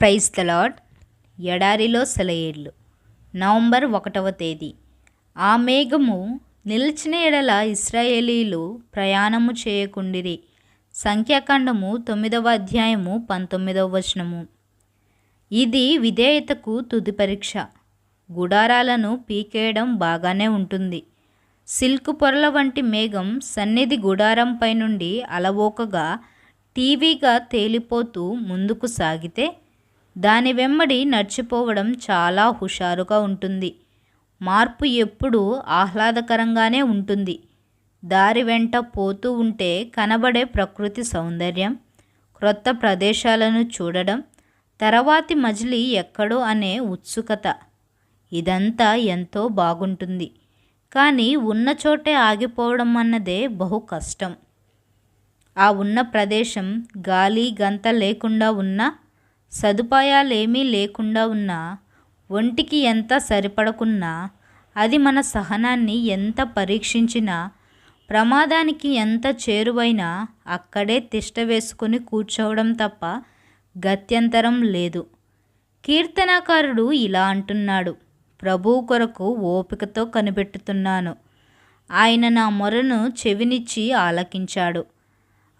Praise తలాడ్ ఎడారిలో సెలయేళ్ళు. November ఒకటవ తేదీ. ఆ మేఘము నిలిచిన ఎడల ఇస్రాయేలీలు ప్రయాణము చేయకుండిరి. సంఖ్యాకాండము తొమ్మిదవ అధ్యాయము పంతొమ్మిదవ వచనము. ఇది విధేయతకు తుది పరీక్ష. గుడారాలను పీకేయడం బాగానే ఉంటుంది. సిల్క్ పొరల వంటి మేఘం సన్నిధి గుడారంపై నుండి అలవోకగా టీవీగా తేలిపోతూ ముందుకు సాగితే దాని వెంబడి నడిచిపోవడం చాలా హుషారుగా ఉంటుంది. మార్పు ఎప్పుడూ ఆహ్లాదకరంగానే ఉంటుంది. దారి వెంట పోతూ ఉంటే కనబడే ప్రకృతి సౌందర్యం క్రొత్త ప్రదేశాలను చూడడం తర్వాతి మజిలీ ఎక్కడో అనే ఉత్సుకత. ఇదంతా ఎంతో బాగుంటుంది. కానీ ఉన్న చోటే ఆగిపోవడం అన్నదే బహు కష్టం. ఆ ఉన్న ప్రదేశం గాలి గంత లేకుండా ఉన్నా సదుపాయాలేమీ లేకుండా ఉన్నా ఒంటికి ఎంత సరిపడకున్నా అది మన సహనాన్ని ఎంత పరీక్షించినా ప్రమాదానికి ఎంత చేరువైనా అక్కడే తిష్ట వేసుకుని కూర్చోవడం తప్ప గత్యంతరం లేదు. కీర్తనాకారుడు ఇలా అంటున్నాడు. ప్రభువు కొరకు ఓపికతో కనిపెట్టుతున్నాను. ఆయన నా మొరను చెవినిచ్చి ఆలకించాడు.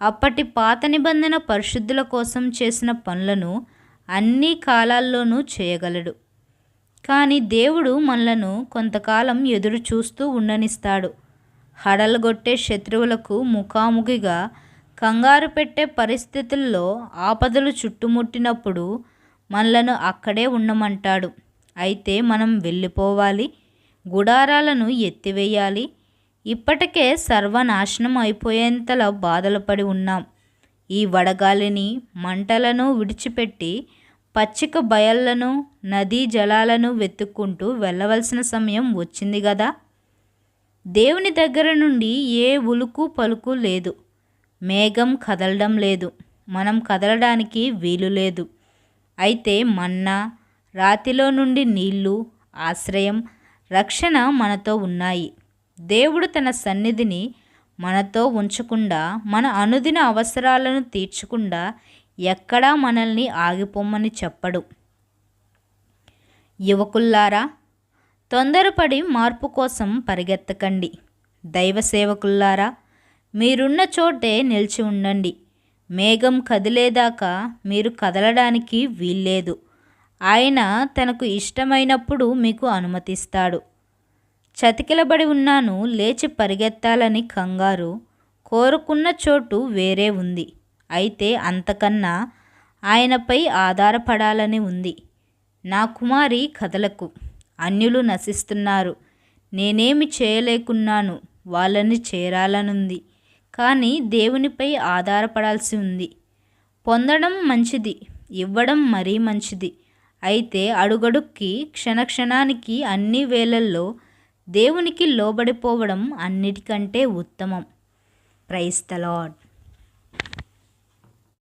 అప్పటి పాత నిబంధన పరిశుద్ధుల కోసం చేసిన పనులను అన్ని కాలాల్లోనూ చేయగలడు. కానీ దేవుడు మనలను కొంతకాలం ఎదురు చూస్తూ ఉండనిస్తాడు. హడలగొట్టే శత్రువులకు ముఖాముఖిగా కంగారు పెట్టే పరిస్థితుల్లో ఆపదలు చుట్టుముట్టినప్పుడు మనలను అక్కడే ఉండమంటాడు. అయితే మనం వెళ్ళిపోవాలి గుడారాలను ఎత్తివేయాలి. ఇప్పటికే సర్వనాశనం అయిపోయేంతలా బాధలు పడి ఉన్నాం. ఈ వడగాలిని మంటలను విడిచిపెట్టి పచ్చిక బయళ్ళను నదీ జలాలను వెతుక్కుంటూ వెళ్ళవలసిన సమయం వచ్చింది కదా దేవుని దగ్గర నుండి ఏ ఉలుకు పలుకు లేదు. మేఘం కదలడం లేదు. మనం కదలడానికి వీలు లేదు. అయితే మన్నా రాతిలో నుండి నీళ్ళు ఆశ్రయం రక్షణ మనతో ఉన్నాయి. దేవుడు తన సన్నిధిని మనతో ఉంచకుండా మన అనుదిన అవసరాలను తీర్చకుండా ఎక్కడా మనల్ని ఆగిపోమ్మని చెప్పడు. యువకుల్లారా తొందరపడి మార్పు కోసం పరిగెత్తకండి. దైవ సేవకుల్లారా మీరున్న చోటే నిలిచి ఉండండి. మేఘం కదిలేదాకా మీరు కదలడానికి వీల్లేదు. ఆయన తనకు ఇష్టమైనప్పుడు మీకు అనుమతిస్తాడు. చతికిలబడి ఉన్నాను లేచి పరిగెత్తాలని కంగారు కోరుకున్న చోటు వేరే ఉంది. అయితే అంతకన్నా ఆయనపై ఆధారపడాలని ఉంది. నా కుమారి కథలకు అన్యులు నశిస్తున్నారు. నేనేమి చేయలేకున్నాను వాళ్ళని చేరాలనుంది. కానీ దేవునిపై ఆధారపడాల్సి ఉంది. పొందడం మంచిది ఇవ్వడం మరీ మంచిది. అయితే అడుగడుక్కి క్షణక్షణానికి అన్ని వేళల్లో దేవునికి లోబడిపోవడం అన్నిటికంటే ఉత్తమం. Price the lord